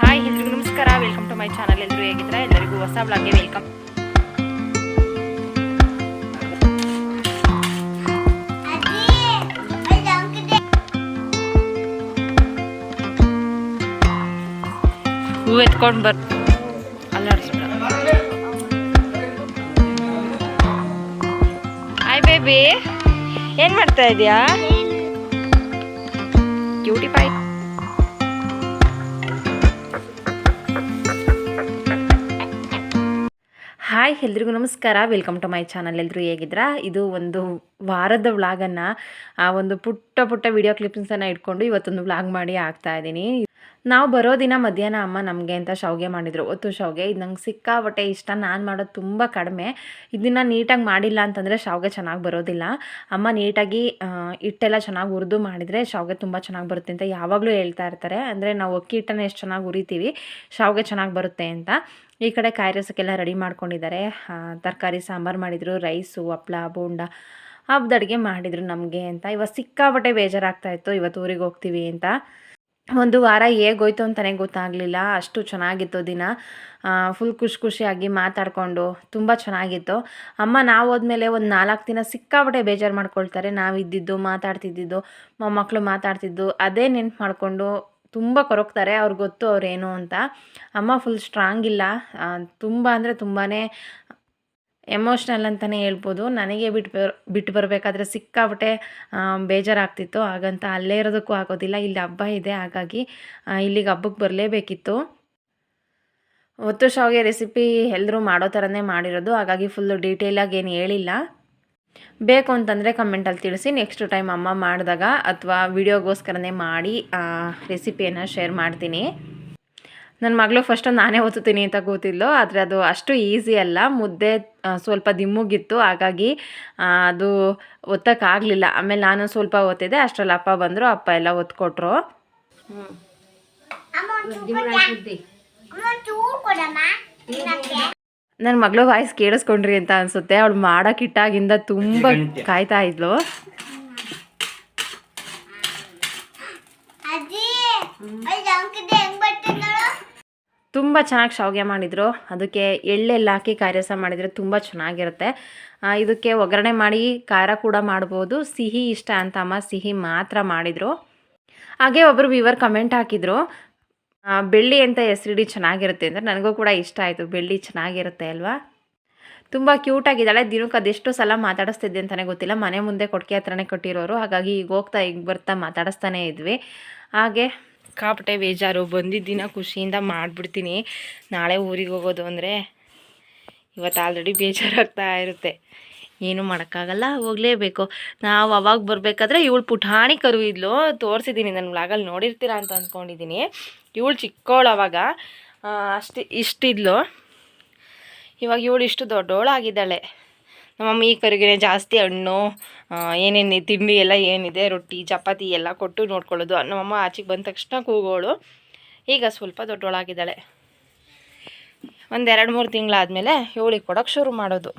Hi ಎಲ್ರಿಗೂ ನಮಸ್ಕಾರ. Welcome to my channel ಎಲ್ಲರೂ ಹೇಗಿದ್ರೆ ಎಲ್ಲರಿಗೂ ಹೊಸ ಬ್ಲಾಗ್ಗೆ ವೆಲ್ಕಮ್ ಹೂ ಎತ್ಕೊಂಡು ಬರ್ ಅಲ್ಲಾಡ್ಸ್ಬಿಡ. ಹಾಯ್ ಬೇಬಿ ಏನು ಮಾಡ್ತಾ ಇದೀಯಾ? ಬ್ಯೂಟಿ ಪಾಯ್ ಹಾಯ್, ಎಲ್ರಿಗೂ ನಮಸ್ಕಾರ. ವೆಲ್ಕಮ್ ಟು ಮೈ ಚಾನಲ್ ಎಲ್ಲರೂ ಹೇಗಿದ್ರಾ ಇದು ಒಂದು ವಾರದ ವ್ಲಾಗನ್ನು, ಆ ಒಂದು ಪುಟ್ಟ ಪುಟ್ಟ ವಿಡಿಯೋ ಕ್ಲಿಪ್ಸನ್ನು ಇಟ್ಕೊಂಡು ಇವತ್ತೊಂದು ವ್ಲಾಗ್ ಮಾಡಿ ಹಾಕ್ತಾ ಇದ್ದೀನಿ. ನಾವು ಬರೋ ದಿನ ಮಧ್ಯಾಹ್ನ ಅಮ್ಮ ನಮಗೆ ಅಂತ ಶಾವ್ಗೆ ಮಾಡಿದರು. ಒತ್ತು ಶಾವ್ಗೆ, ಇದು ನಂಗೆ ಸಿಕ್ಕಾಪಟ್ಟೆ ಇಷ್ಟ. ನಾನು ಮಾಡೋದು ತುಂಬ ಕಡಿಮೆ. ಇದನ್ನು ನೀಟಾಗಿ ಮಾಡಿಲ್ಲ ಅಂತಂದರೆ ಶಾವ್ಗೆ ಚೆನ್ನಾಗಿ ಬರೋದಿಲ್ಲ. ಅಮ್ಮ ನೀಟಾಗಿ ಹಿಟ್ಟೆಲ್ಲ ಚೆನ್ನಾಗಿ ಹುರಿದು ಮಾಡಿದರೆ ಶಾವ್ಗೆ ತುಂಬ ಚೆನ್ನಾಗಿ ಬರುತ್ತೆ ಅಂತ ಯಾವಾಗಲೂ ಹೇಳ್ತಾ ಇರ್ತಾರೆ. ಅಂದರೆ ನಾವು ಅಕ್ಕಿ ಹಿಟ್ಟನ್ನು ಎಷ್ಟು ಚೆನ್ನಾಗಿ ಹುರಿತೀವಿ, ಶಾವ್ಗೆ ಚೆನ್ನಾಗಿ ಬರುತ್ತೆ ಅಂತ. ಈ ಕಡೆ ಕಾಯಿ ರಸಕ್ಕೆಲ್ಲ ರೆಡಿ ಮಾಡ್ಕೊಂಡಿದ್ದಾರೆ. ತರಕಾರಿ, ಸಾಂಬಾರು ಮಾಡಿದರು, ರೈಸು, ಹಪ್ಳ, ಬೋಂಡ ಹಬ್ಬದ ಅಡುಗೆ ಮಾಡಿದರು ನಮಗೆ ಅಂತ. ಇವತ್ತು ಸಿಕ್ಕಾಪಟ್ಟೆ ಬೇಜಾರಾಗ್ತಾಯಿತ್ತು ಇವತ್ತು ಊರಿಗೆ ಹೋಗ್ತೀವಿ ಅಂತ. ಒಂದು ವಾರ ಹೇಗೋಯ್ತು ಅಂತಲೇ ಗೊತ್ತಾಗಲಿಲ್ಲ. ಅಷ್ಟು ಚೆನ್ನಾಗಿತ್ತು ದಿನ. ಫುಲ್ ಖುಷಿ ಖುಷಿಯಾಗಿ ಮಾತಾಡಿಕೊಂಡು ತುಂಬ ಚೆನ್ನಾಗಿತ್ತು. ಅಮ್ಮ ನಾವು ಹೋದ್ಮೇಲೆ ಒಂದು ನಾಲ್ಕು ದಿನ ಸಿಕ್ಕಾಪಟ್ಟೆ ಬೇಜಾರು ಮಾಡ್ಕೊಳ್ತಾರೆ. ನಾವು ಇದ್ದಿದ್ದು, ಮಾತಾಡ್ತಿದ್ದಿದ್ದು ಮೊಮ್ಮಕ್ಕಳು ಮಾತಾಡ್ತಿದ್ದು, ಅದೇ ನೆನ್ಪು ಮಾಡಿಕೊಂಡು ತುಂಬ ಕೊರಗ್ತಾರೆ ಅವ್ರಿಗೆ ಗೊತ್ತು ಅವ್ರೇನು ಅಂತ. ಅಮ್ಮ ಫುಲ್ ಸ್ಟ್ರಾಂಗ್ ಇಲ್ಲ. ತುಂಬ ಅಂದರೆ ತುಂಬಾ ಎಮೋಷ್ನಲ್ ಅಂತಲೇ ಹೇಳ್ಬೋದು. ನನಗೆ ಬಿಟ್ಟು ಬರ್, ಬಿಟ್ಟು ಬರಬೇಕಾದ್ರೆ ಸಿಕ್ಕಾಪಟ್ಟೆ ಬೇಜಾರಾಗ್ತಿತ್ತು. ಹಾಗಂತ ಅಲ್ಲೇ ಇರೋದಕ್ಕೂ ಆಗೋದಿಲ್ಲ. ಇಲ್ಲಿ ಹಬ್ಬ ಇದೆ. ಹಾಗಾಗಿ ಇಲ್ಲಿಗೆ ಹಬ್ಬಕ್ಕೆ ಬರಲೇಬೇಕಿತ್ತು. ಒತ್ತು ಶಾವಿಗೆ ರೆಸಿಪಿ ಎಲ್ಲರೂ ಮಾಡೋ ಥರನೇ ಮಾಡಿರೋದು. ಹಾಗಾಗಿ ಫುಲ್ಲು ಡೀಟೇಲಾಗಿ ಏನು ಹೇಳಿಲ್ಲ. ಬೇಕು ಅಂತಂದರೆ ಕಮೆಂಟಲ್ಲಿ ತಿಳಿಸಿ. ನೆಕ್ಸ್ಟ್ ಟೈಮ್ ಅಮ್ಮ ಮಾಡಿದಾಗ ಅಥವಾ ವಿಡಿಯೋಗೋಸ್ಕರನೇ ಮಾಡಿ ರೆಸಿಪಿಯನ್ನು ಶೇರ್ ಮಾಡ್ತೀನಿ. ನನ್ನ ಮಗಳು ಫಸ್ಟು ನಾನೇ ಓದ್ತೀನಿ ಅಂತ ಕೂತಿದ್ಲು. ಆದರೆ ಅದು ಅಷ್ಟು ಈಸಿ ಅಲ್ಲ. ಮುದ್ದೆ ಸ್ವಲ್ಪ ದಿಮ್ಮುಗಿತ್ತು. ಹಾಗಾಗಿ ಅದು ಒತ್ತಕ್ಕಾಗಲಿಲ್ಲ. ಆಮೇಲೆ ನಾನು ಸ್ವಲ್ಪ ಓದಿದೆ ಅಷ್ಟರಲ್ಲಿ ಅಪ್ಪ ಬಂದರು ಅಪ್ಪ ಎಲ್ಲ ಒತ್ಕೊಟ್ರು. ನನ್ನ ಮಗಳು ವಾಯ್ಸ್ ಕೇಳಿಸ್ಕೊಂಡ್ರಿ ಅಂತ ಅನ್ಸುತ್ತೆ. ಅವಳು ಮಾಡೋಕ್ಕಿಟ್ಟಾಗಿಂದ ತುಂಬ ಕಾಯ್ತಾ ಇದ್ಲು. ತುಂಬ ಚೆನ್ನಾಗಿ ಶಾವಿಗೆ ಮಾಡಿದರು. ಅದಕ್ಕೆ ಎಳ್ಳೆಲ್ಲ ಹಾಕಿ ಕಾರ್ಯಸ ಮಾಡಿದರೆ ತುಂಬ ಚೆನ್ನಾಗಿರುತ್ತೆ. ಇದಕ್ಕೆ ಒಗ್ಗರಣೆ ಮಾಡಿ ಖಾರ ಕೂಡ ಮಾಡ್ಬೋದು. ಸಿಹಿ ಇಷ್ಟ ಅಂತ ಅಮ್ಮ ಸಿಹಿ ಮಾತ್ರ ಮಾಡಿದರು. ಹಾಗೆ ಒಬ್ಬರು ವಿವರ್ ಕಮೆಂಟ್ ಹಾಕಿದರು ಬೆಳ್ಳಿ ಅಂತ ಹೆಸರಿಡಿ ಚೆನ್ನಾಗಿರುತ್ತೆ ಅಂದರೆ ನನಗೂ ಕೂಡ ಇಷ್ಟ ಆಯಿತು. ಬೆಳ್ಳಿ ಚೆನ್ನಾಗಿರುತ್ತೆ ಅಲ್ವಾ? ತುಂಬ ಕ್ಯೂಟಾಗಿದ್ದಾಳೆ ದಿನಕ್ಕೆ ಅದೆಷ್ಟು ಸಲ ಮಾತಾಡಿಸ್ತಿದ್ದೆ ಅಂತಲೇ ಗೊತ್ತಿಲ್ಲ. ಮನೆ ಮುಂದೆ ಕೊಟ್ಟಿಗೆ ಹತ್ರನೇ ಕೊಟ್ಟಿರೋರು. ಹಾಗಾಗಿ ಈಗ ಹೋಗ್ತಾ, ಈಗ ಬರ್ತಾ ಮಾತಾಡಿಸ್ತಾನೇ ಇದ್ವಿ. ಹಾಗೆ ಕಾಪಟೆ ಬೇಜಾರು. ಬಂದಿದ್ದ ದಿನ ಖುಷಿಯಿಂದ ಮಾಡಿಬಿಡ್ತೀನಿ. ನಾಳೆ ಊರಿಗೆ ಹೋಗೋದು ಅಂದರೆ ಇವತ್ತು ಆಲ್ರೆಡಿ ಬೇಜಾರಾಗ್ತಾ ಇರುತ್ತೆ. ಏನು ಮಾಡೋಕ್ಕಾಗಲ್ಲ, ಹೋಗಲೇಬೇಕು. ನಾವು ಅವಾಗ ಬರಬೇಕಾದ್ರೆ ಇವಳು ಪುಟಾಣಿ ಕರು ಇದ್ಲು ತೋರಿಸಿದ್ದೀನಿ ನನ್ನ ವ್ಲಾಗಲ್ಲಿ ನೋಡಿರ್ತೀರಾ ಅಂತ ಅಂದ್ಕೊಂಡಿದ್ದೀನಿ ಇವಳು ಚಿಕ್ಕವಳು ಅವಾಗ. ಅಷ್ಟು, ಇಷ್ಟಿದ್ಲು. ಇವಾಗ ಇವಳು ಇಷ್ಟು ದೊಡ್ಡವಳಾಗಿದ್ದಾಳೆ ನಮ್ಮಮ್ಮ ಈ ಕರುಗಿನೇ ಜಾಸ್ತಿ ಹಣ್ಣು ಏನೇನು ತಿಂಡಿ ಎಲ್ಲ ಏನಿದೆ, ರೊಟ್ಟಿ, ಚಪಾತಿ ಎಲ್ಲ ಕೊಟ್ಟು ನೋಡ್ಕೊಳ್ಳೋದು. ನಮ್ಮಮ್ಮ ಆಚೆಗೆ ಬಂದ ತಕ್ಷಣ ಕೂಗೋಳು. ಈಗ ಸ್ವಲ್ಪ ದೊಡ್ಡವಳಾಗಿದ್ದಾಳೆ. ಒಂದೆರಡು ಮೂರು ತಿಂಗಳಾದಮೇಲೆ ಇವಳಿಗೆ ಕೊಡೋಕ್ಕೆ ಶುರು ಮಾಡೋದು.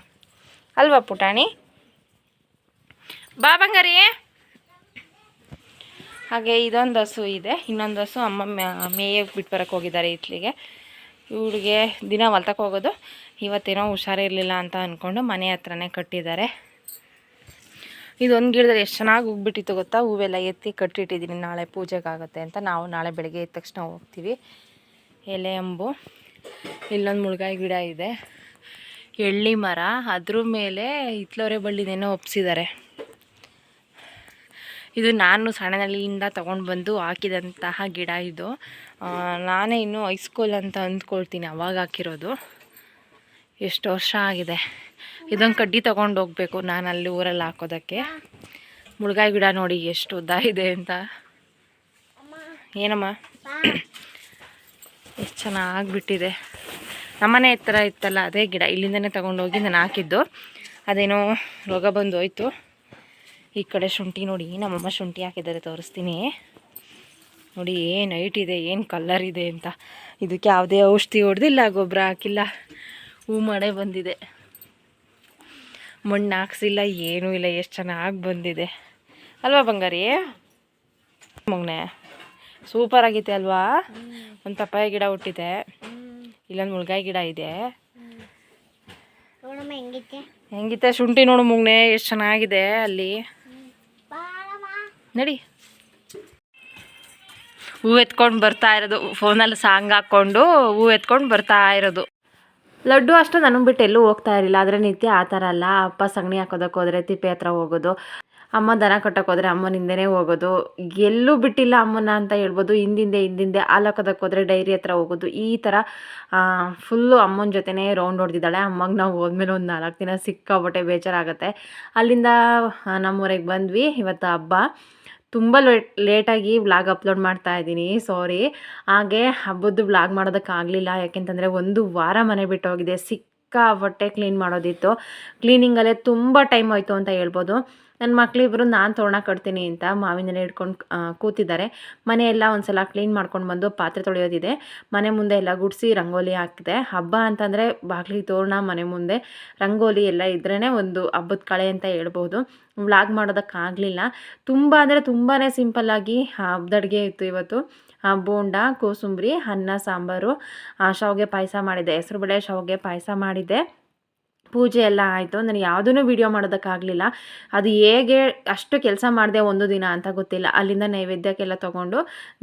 ಅಲ್ವಾ ಪುಟಾಣಿ? ಬಾ ಬಂಗಾರಿ. ಹಾಗೆ ಇದೊಂದು ಹಸು ಇದೆ. ಇನ್ನೊಂದು ಹಸು ಅಮ್ಮ ಮೇಯಕ್ಕೆ ಬಿಟ್ಟು ಬರೋಕ್ಕೆ ಹೋಗಿದ್ದಾರೆ ಇತ್ಲಿಗೆ ಇವಳಿಗೆ ದಿನ ಹೊಲ್ತಕ್ಕೆ ಹೋಗೋದು. ಇವತ್ತೇನೋ ಹುಷಾರಿರಲಿಲ್ಲ ಅಂತ ಅಂದ್ಕೊಂಡು ಮನೆ ಹತ್ರನೇ ಕಟ್ಟಿದ್ದಾರೆ. ಇದೊಂದು ಗಿಡದಲ್ಲಿ ಎಷ್ಟು ಚೆನ್ನಾಗಿ ಹೋಗ್ಬಿಟ್ಟಿತ್ತು ಗೊತ್ತಾ? ಹೂವೆಲ್ಲ ಎತ್ತಿ ಕಟ್ಟಿಟ್ಟಿದ್ದೀನಿ. ನಾಳೆ ಪೂಜೆಗಾಗುತ್ತೆ ಅಂತ ನಾವು ನಾಳೆ ಬೆಳಗ್ಗೆ ಎದ್ದ ತಕ್ಷಣ ಹೋಗ್ತೀವಿ. ಎಲೆ ಅಂಬು. ಇಲ್ಲೊಂದು ಮುಳುಗಾಯಿ ಗಿಡ ಇದೆ. ಎಳ್ಳಿ ಮರ. ಅದ್ರ ಮೇಲೆ ಹಿತ್ಲೋರೆ ಬಳ್ಳಿನೇನೋ ಒಪ್ಸಿದ್ದಾರೆ. ಇದು ನಾನು ಸಣ್ಣನಳ್ಳಿಯಿಂದ ತೊಗೊಂಡು ಬಂದು ಹಾಕಿದಂತಹ ಗಿಡ ಇದು. ನಾನೇ ಇನ್ನೂ ಹೈಸ್ಕೂಲ್ ಅಂತ ಅಂದ್ಕೊಳ್ತೀನಿ ಅವಾಗ ಹಾಕಿರೋದು. ಎಷ್ಟು ವರ್ಷ ಆಗಿದೆ. ಇದೊಂದು ಕಡ್ಡಿ ತೊಗೊಂಡು ಹೋಗಬೇಕು ನಾನು ಅಲ್ಲಿ ಊರಲ್ಲಿ ಹಾಕೋದಕ್ಕೆ. ಮುಳುಗಾಯಿ ಗಿಡ ನೋಡಿ ಎಷ್ಟು ಉದ್ದ ಇದೆ ಅಂತ. ಏನಮ್ಮ? ಎಷ್ಟು ಚೆನ್ನಾಗಿಬಿಟ್ಟಿದೆ. ನಮ್ಮನೆ ಹತ್ರ ಇತ್ತಲ್ಲ ಅದೇ ಗಿಡ. ಇಲ್ಲಿಂದನೇ ತೊಗೊಂಡೋಗಿ ನಾನು ಹಾಕಿದ್ದು. ಅದೇನೋ ರೋಗ ಬಂದು ಹೋಯ್ತು ಈ ಕಡೆ ಶುಂಠಿ ನೋಡಿ, ನಮ್ಮಮ್ಮ ಶುಂಠಿ ಹಾಕಿದ್ದಾರೆ, ತೋರಿಸ್ತೀನಿ. ನೋಡಿ ಏನು ಹೈಟ್ ಇದೆ ಏನು ಕಲರ್ ಇದೆ ಅಂತ. ಇದಕ್ಕೆ ಯಾವುದೇ ಔಷಧಿ ಹೊಡೆದಿಲ್ಲ ಗೊಬ್ಬರ ಹಾಕಿಲ್ಲ. ಹೂ ಮಳೆ ಬಂದಿದೆ. ಮಣ್ಣು ಹಾಕ್ಸಿಲ್ಲ ಏನೂ ಇಲ್ಲ ಎಷ್ಟು ಚೆನ್ನಾಗಿ ಬಂದಿದೆ. ಅಲ್ವಾ ಬಂಗಾರಿ? ಮಗನೆ ಸೂಪರ್ ಆಗೈತೆ ಅಲ್ವಾ? ಒಂದು ಪಪ್ಪಾಯ ಗಿಡ ಹುಟ್ಟಿದೆ. ಇಲ್ಲೊಂದು ಮುಳ್ಗಾಯಿ ಗಿಡ ಇದೆ. ಹೆಂಗಿತ್ತೆ ಶುಂಠಿ ನೋಡು ಮುಗ್ನೆ ಎಷ್ಟು ಚೆನ್ನಾಗಿದೆ ಅಲ್ಲಿ. ನಡಿ. ಹೂ ಎತ್ಕೊಂಡು ಬರ್ತಾ ಇರೋದು. ಫೋನಲ್ಲಿ ಸಾಂಗ್ ಹಾಕ್ಕೊಂಡು ಹೂ ಎತ್ಕೊಂಡು ಬರ್ತಾ ಇರೋದು. ಲಡ್ಡು ಅಷ್ಟು ನನಗೆ ಬಿಟ್ಟು ಎಲ್ಲೂ ಹೋಗ್ತಾ ಇರಲಿಲ್ಲ. ಆದರೆ ನಿತ್ಯ ಆ ಥರ ಅಲ್ಲ. ಅಪ್ಪ ಸಗಣಿ ಹಾಕೋದಕ್ಕೆ ಹೋದರೆ ತಿಪ್ಪೆ ಹತ್ರ ಹೋಗೋದು. ಅಮ್ಮ ದನ ಕಟ್ಟಕ್ಕೆ ಹೋದರೆ ಅಮ್ಮನ ಹಿಂದೆನೇ ಹೋಗೋದು. ಎಲ್ಲೂ ಬಿಟ್ಟಿಲ್ಲ ಅಮ್ಮನ ಅಂತ ಹೇಳ್ಬೋದು. ಹಿಂದಿಂದೆ ಹಿಂದಿಂದೆ ಹಾಲು ಹಾಕೋದಕ್ಕೆ ಹೋದರೆ ಡೈರಿ ಹತ್ರ ಹೋಗೋದು. ಈ ಥರ ಫುಲ್ಲು ಅಮ್ಮನ ಜೊತೆನೇ ರೌಂಡ್ ಹೊಡೆದಿದ್ದಾಳೆ. ಅಮ್ಮಗೆ ನಾವು ಹೋದ್ಮೇಲೆ ಒಂದು ನಾಲ್ಕು ದಿನ ಸಿಕ್ಕಾಬಟ್ಟೆ ಬೇಜಾರಾಗುತ್ತೆ. ಅಲ್ಲಿಂದ ನಮ್ಮೂರಿಗೆ ಬಂದ್ವಿ. ಇವತ್ತು ಹಬ್ಬ. ತುಂಬ ಲೇಟ್ ಲೇಟಾಗಿ ವ್ಲಾಗ್ ಅಪ್ಲೋಡ್ ಮಾಡ್ತಾ ಇದ್ದೀನಿ, ಸಾರಿ. ಹಾಗೆ ಹಬ್ಬದ್ದು ವ್ಲಾಗ್ ಮಾಡೋದಕ್ಕಾಗಲಿಲ್ಲ ಯಾಕೆಂತಂದರೆ ಒಂದು ವಾರ ಮನೆ ಬಿಟ್ಟು ಹೋಗಿದೆ, ಸಿಕ್ಕಾಪಟ್ಟೆ ಕ್ಲೀನ್ ಮಾಡೋದಿತ್ತು. ಕ್ಲೀನಿಂಗಲ್ಲೇ ತುಂಬ ಟೈಮ್ ಆಯಿತು ಅಂತ ಹೇಳ್ಬೋದು. ನನ್ನ ಮಕ್ಕಳಿಬ್ರು ನಾನು ತೋರಣ ಕಟ್ತೀನಿ ಅಂತ ಮಾವಿನ ಎಲೆ ಹಿಡ್ಕೊಂಡು ಕೂತಿದ್ದಾರೆ. ಮನೆಯೆಲ್ಲ ಒಂದು ಸಲ ಕ್ಲೀನ್ ಮಾಡ್ಕೊಂಡು ಬಂದು ಪಾತ್ರೆ ತೊಳೆಯೋದಿದೆ. ಮನೆ ಮುಂದೆ ಎಲ್ಲ ಗುಡಿಸಿ ರಂಗೋಲಿ ಹಾಕಿದೆ. ಹಬ್ಬ ಅಂತಂದರೆ ಬಾಗಿಲಿಗೆ ತೋರಣ, ಮನೆ ಮುಂದೆ ರಂಗೋಲಿ ಎಲ್ಲ ಇದ್ರೇ ಒಂದು ಹಬ್ಬದ ಕಳೆ ಅಂತ ಹೇಳ್ಬೋದು. ವ್ಲಾಗ್ ಮಾಡೋದಕ್ಕಾಗಲಿಲ್ಲ ತುಂಬ ಅಂದರೆ ತುಂಬಾ ಸಿಂಪಲ್ಲಾಗಿ ಹಬ್ಬದ ಅಡುಗೆ ಇತ್ತು ಇವತ್ತು. ಬೋಂಡ, ಕೋಸಂಬರಿ, ಅನ್ನ, ಸಾಂಬಾರು. ಶಾವಿಗೆ ಪಾಯಸ ಮಾಡಿದ್ದೆ ಹೆಸರುಬೇಳೆ ಶಾವಿಗೆ ಪಾಯಸ ಮಾಡಿದ್ದೆ ಪೂಜೆ ಎಲ್ಲ ಆಯಿತು. ನನಗೆ ಯಾವುದೂ ವಿಡಿಯೋ ಮಾಡೋದಕ್ಕಾಗಲಿಲ್ಲ. ಅದು ಹೇಗೆ ಅಷ್ಟು ಕೆಲಸ ಮಾಡಿದೆ ಒಂದು ದಿನ ಅಂತ ಗೊತ್ತಿಲ್ಲ. ಅಲ್ಲಿಂದ ನೈವೇದ್ಯಕ್ಕೆಲ್ಲ ತೊಗೊಂಡು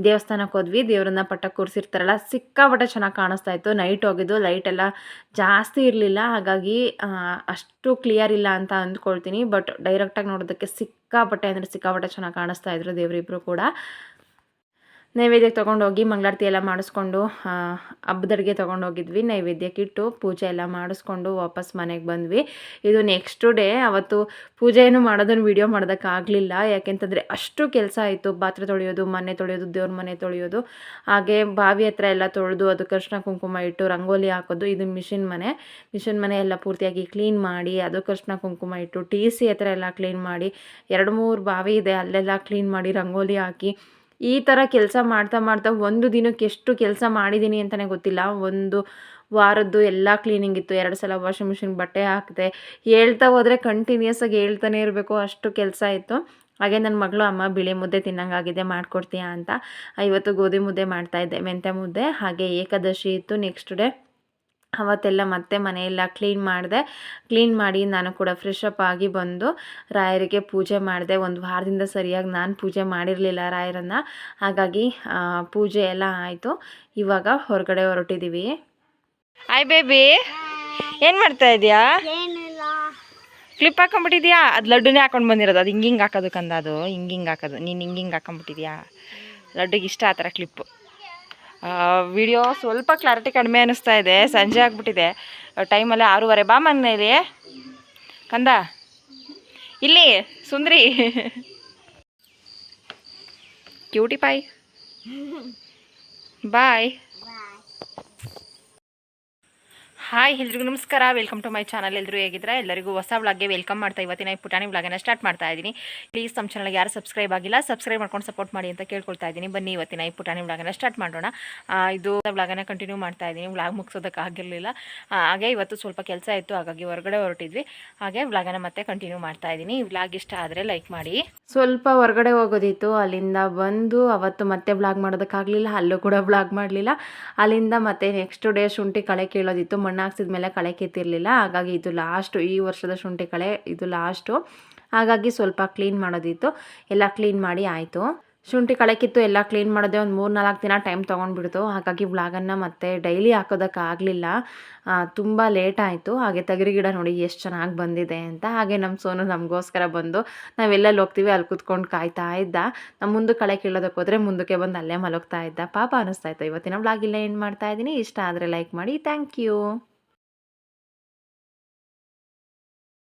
ದೇವಸ್ಥಾನಕ್ಕೆ ಹೋದ್ವಿ. ದೇವರನ್ನ ಪಟ್ಟಕ್ಕೆ ಕೂರಿಸಿರ್ತಾರಲ್ಲ ಸಿಕ್ಕಾಪಟ್ಟೆ ಚೆನ್ನಾಗಿ ಕಾಣಿಸ್ತಾ ಇತ್ತು. ನೈಟ್ ಹೋಗಿದ್ದು ಲೈಟ್ ಎಲ್ಲ ಜಾಸ್ತಿ ಇರಲಿಲ್ಲ. ಹಾಗಾಗಿ ಅಷ್ಟು ಕ್ಲಿಯರ್ ಇಲ್ಲ ಅಂತ ಅಂದ್ಕೊಳ್ತೀನಿ. ಬಟ್ ಡೈರೆಕ್ಟಾಗಿ ನೋಡೋದಕ್ಕೆ ಸಿಕ್ಕಾಪಟ್ಟೆ ಅಂದರೆ ಸಿಕ್ಕಾಪಟ್ಟೆ ಚೆನ್ನಾಗಿ ಕಾಣಿಸ್ತಾ ಇದ್ರು ದೇವರಿಬ್ಬರು ಕೂಡ. ನೈವೇದ್ಯಕ್ಕೆ ತೊಗೊಂಡೋಗಿ ಮಂಗಳಾರತಿ ಎಲ್ಲ ಮಾಡಿಸ್ಕೊಂಡು ಆ, ಹಬ್ಬದ ಅಡುಗೆ ತೊಗೊಂಡೋಗಿದ್ವಿ. ನೈವೇದ್ಯಕ್ಕೆ ಇಟ್ಟು ಪೂಜೆ ಎಲ್ಲ ಮಾಡಿಸ್ಕೊಂಡು ವಾಪಸ್ ಮನೆಗೆ ಬಂದ್ವಿ. ಇದು ನೆಕ್ಸ್ಟ್ ಡೇ ಅವತ್ತು ಪೂಜೆ ಏನು ಮಾಡೋದನ್ನು ವೀಡಿಯೋ ಮಾಡೋದಕ್ಕಾಗಲಿಲ್ಲ. ಯಾಕೆಂತಂದರೆ ಅಷ್ಟು ಕೆಲಸ ಆಯಿತು. ಪಾತ್ರೆ ತೊಳೆಯೋದು ಮನೆ ತೊಳೆಯೋದು ದೇವ್ರ ಮನೆ ತೊಳೆಯೋದು. ಹಾಗೆ ಬಾವಿ ಹತ್ರ ಎಲ್ಲ ತೊಳೆದು ಅದು ಕೃಷ್ಣ ಕುಂಕುಮ ಇಟ್ಟು ರಂಗೋಲಿ ಹಾಕೋದು. ಇದು ಮಿಷಿನ್ ಮನೆ. ಮಿಷಿನ್ ಮನೆ ಎಲ್ಲ ಪೂರ್ತಿಯಾಗಿ ಕ್ಲೀನ್ ಮಾಡಿ ಅದು ಕೃಷ್ಣ ಕುಂಕುಮ ಇಟ್ಟು ಟಿ ಸಿ ಹತ್ರ ಎಲ್ಲ ಕ್ಲೀನ್ ಮಾಡಿ ಎರಡು ಮೂರು ಬಾವಿ ಇದೆ. ಅಲ್ಲೆಲ್ಲ ಕ್ಲೀನ್ ಮಾಡಿ ರಂಗೋಲಿ ಹಾಕಿ ಈ ಥರ ಕೆಲಸ ಮಾಡ್ತಾ ಮಾಡ್ತಾ ಒಂದು ದಿನಕ್ಕೆ ಎಷ್ಟು ಕೆಲಸ ಮಾಡಿದ್ದೀನಿ ಅಂತಲೇ ಗೊತ್ತಿಲ್ಲ. ಒಂದು ವಾರದ್ದು ಎಲ್ಲ ಕ್ಲೀನಿಂಗ್ ಇತ್ತು. ಎರಡು ಸಲ ವಾಷಿಂಗ್ ಮಿಷಿನ್ ಬಟ್ಟೆ ಹಾಕಿದೆ. ಹೇಳ್ತಾ ಹೋದರೆ ಕಂಟಿನ್ಯೂಸ್ ಆಗಿ ಹೇಳ್ತಾನೆ ಇರಬೇಕು. ಅಷ್ಟು ಕೆಲಸ ಇತ್ತು. ಹಾಗೆ ನನ್ನ ಮಗಳು, ಅಮ್ಮ ಬಿಳಿ ಮುದ್ದೆ ತಿನ್ನಂಗಾಗಿದೆ ಮಾಡಿಕೊಡ್ತೀಯಾ ಅಂತ. ಇವತ್ತು ಗೋಧಿ ಮುದ್ದೆ ಮಾಡ್ತಾಯಿದ್ದೆ ಮೆಂತ್ಯ ಮುದ್ದೆ, ಹಾಗೆ ಏಕಾದಶಿ ಇತ್ತು. ನೆಕ್ಸ್ಟ್ ಡೇ ಅವತ್ತೆಲ್ಲ ಮತ್ತೆ ಮನೆಯೆಲ್ಲ ಕ್ಲೀನ್ ಮಾಡಿದೆ. ಕ್ಲೀನ್ ಮಾಡಿ ನಾನು ಕೂಡ ಫ್ರೆಶ್ ಅಪ್ ಆಗಿ ಬಂದು ರಾಯರಿಗೆ ಪೂಜೆ ಮಾಡಿದೆ. ಒಂದು ವಾರದಿಂದ ಸರಿಯಾಗಿ ನಾನು ಪೂಜೆ ಮಾಡಿರಲಿಲ್ಲ ರಾಯರನ್ನು. ಹಾಗಾಗಿ ಪೂಜೆ ಎಲ್ಲ ಆಯಿತು. ಇವಾಗ ಹೊರಗಡೆ ಹೊರಟಿದ್ದೀವಿ ಆಯ್ ಬೇಬಿ ಏನು ಮಾಡ್ತಾ ಇದೆಯಾ? ಏನಿಲ್ಲ. ಕ್ಲಿಪ್ ಹಾಕೊಂಡ್ಬಿಟ್ಟಿದ್ಯಾ? ಅದು ಲಡ್ಡುನೇ ಹಾಕೊಂಡು ಬಂದಿರೋದು. ಅದು ಹಿಂಗೆ ಹಿಂಗೆ ಹಾಕೋದು ಕಂದ ಅದು. ಹಿಂಗೆ ಹಿಂಗೆ ಹಾಕೋದು. ನೀನು ಹಿಂಗೆ ಹಿಂಗೆ ಹಾಕೊಂಡ್ಬಿಟ್ಟಿದ್ಯಾ? ಲಡ್ಡುಗೆ ಇಷ್ಟ ಆ ಥರ ಕ್ಲಿಪ್ಪು ವಿಡಿಯೋ ಸ್ವಲ್ಪ ಕ್ಲಾರಿಟಿ ಕಡಿಮೆ ಅನ್ನಿಸ್ತಾ ಇದೆ, ಸಂಜೆ ಆಗಿಬಿಟ್ಟಿದೆ. ಟೈಮಲ್ಲಿ ಆರೂವರೆ. ಬಾ ಮನೇಲಿ ಕಂದ. ಇಲ್ಲಿ, ಸುಂದ್ರಿ. ಕ್ಯೂಟಿ ಪಾಯ್ ಬಾಯ್ ಹಾಯ್, ಎಲ್ರಿಗೂ ನಮಸ್ಕಾರ. ವೆಲ್ಕಮ್ ಟು ಮೈ ಚಾನಲ್ ಎಲ್ಲರೂ ಹೇಗಿದ್ರೆ ಎಲ್ಲರಿಗೂ ಹೊಸ ವ್ಲಾಗ್ಗೆ ವೆಲ್ಕಮ್ ಮಾಡ್ತಾ ಇವತ್ತಿನ ಈ ಪುಟಾಣಿ ವ್ಲಾಗನ್ನು ಸ್ಟಾರ್ಟ್ ಮಾಡ್ತಾ ಇದ್ದೀನಿ. ಪ್ಲೀಸ್ ನಮ್ಮ ಚಾನಲ್ಗೆ ಯಾರು ಸಬ್ಸ್ಕ್ರೈಬ್ ಆಗಿಲ್ಲ ಸಬ್ಸ್ಕ್ರೈಬ್ ಮಾಡ್ಕೊಂಡು ಸಪೋರ್ಟ್ ಮಾಡಿ ಅಂತ ಕೇಳ್ಕೊಳ್ತಾ ಇದ್ದೀನಿ. ಬನ್ನಿ ಇವತ್ತಿನ ಈ ಪುಟಾಣಿ ವ್ಲಾಗನ್ನು ಸ್ಟಾರ್ಟ್ ಮಾಡೋಣ. ಇದು ವ್ಲಾಗನ್ನು ಕಂಟಿನ್ಯೂ ಮಾಡ್ತಾ ಇದ್ದೀನಿ. ವ್ಲಾಗ್ ಮುಗಿಸೋದಕ್ಕೆ ಆಗಿರಲಿಲ್ಲ. ಹಾಗೆ ಇವತ್ತು ಸ್ವಲ್ಪ ಕೆಲಸ ಇತ್ತು, ಹಾಗಾಗಿ ಹೊರಗಡೆ ಹೊರಟಿದ್ವಿ. ಹಾಗೆ ವ್ಲಾಗನ್ನು ಮತ್ತೆ ಕಂಟಿನ್ಯೂ ಮಾಡ್ತಾ ಇದ್ದೀನಿ. ಈ ವ್ಲಾಗ್ ಇಷ್ಟ ಆದರೆ ಲೈಕ್ ಮಾಡಿ. ಸ್ವಲ್ಪ ಹೊರಗಡೆ ಹೋಗೋದಿತ್ತು. ಅಲ್ಲಿಂದ ಬಂದು ಅವತ್ತು ಮತ್ತೆ ವ್ಲಾಗ್ ಮಾಡೋದಕ್ಕಾಗಲಿಲ್ಲ, ಅಲ್ಲೂ ಕೂಡ ವ್ಲಾಗ್ ಮಾಡಲಿಲ್ಲ. ಅಲ್ಲಿಂದ ಮತ್ತೆ ನೆಕ್ಸ್ಟ್ ಡೇ ಶುಂಠಿ ಕಳೆ ಕೇಳೋದಿತ್ತು. ಮಣ್ಣು ಹಾಕ್ಸಿದ ಮೇಲೆ ಕಳೆ ಕಿತ್ತಿರಲಿಲ್ಲ. ಹಾಗಾಗಿ ಇದು ಲಾಸ್ಟು ಈ ವರ್ಷದ ಶುಂಠಿ ಕಳೆ, ಇದು ಲಾಸ್ಟು ಹಾಗಾಗಿ ಸ್ವಲ್ಪ ಕ್ಲೀನ್ ಮಾಡೋದಿತ್ತು. ಎಲ್ಲ ಕ್ಲೀನ್ ಮಾಡಿ ಆಯಿತು. ಶುಂಠಿ ಕಳೆ ಕಿತ್ತು ಎಲ್ಲ ಕ್ಲೀನ್ ಮಾಡೋದೇ ಒಂದು ಮೂರು ನಾಲ್ಕು ದಿನ ಟೈಮ್ ತೊಗೊಂಡ್ಬಿಡ್ತು. ಹಾಗಾಗಿ ವ್ಲಾಗನ್ನು ಮತ್ತೆ ಡೈಲಿ ಹಾಕೋದಕ್ಕಾಗಲಿಲ್ಲ. ತುಂಬ ಲೇಟ್ ಆಯಿತು. ಹಾಗೆ ತಗರಿ ಗಿಡ ನೋಡಿ ಎಷ್ಟು ಚೆನ್ನಾಗಿ ಬಂದಿದೆ ಅಂತ. ಹಾಗೆ ನಮ್ಮ ಸೋನು ನಮಗೋಸ್ಕರ ಬಂದು ನಾವೆಲ್ಲ ಹೋಗ್ತೀವಿ ಅಲ್ಲಿ ಕುತ್ಕೊಂಡು ಕಾಯ್ತಾ ಇದ್ದ. ನಮ್ಮ ಮುಂದೆ ಕಳೆ ಕೀಳೋದಕ್ಕೆ ಹೋದರೆ ಮುಂದಕ್ಕೆ ಬಂದು ಅಲ್ಲೇ ಮಲಗ್ತಾ ಇದ್ದ. ಪಾಪ ಅನ್ನಿಸ್ತಾ ಇತ್ತು. ಇವತ್ತಿನ ವ್ಲಾಗ್ ಇಲ್ಲ ಏನು ಮಾಡ್ತಾ ಇದ್ದೀನಿ. ಇಷ್ಟ ಆದರೆ ಲೈಕ್ ಮಾಡಿ. Thank you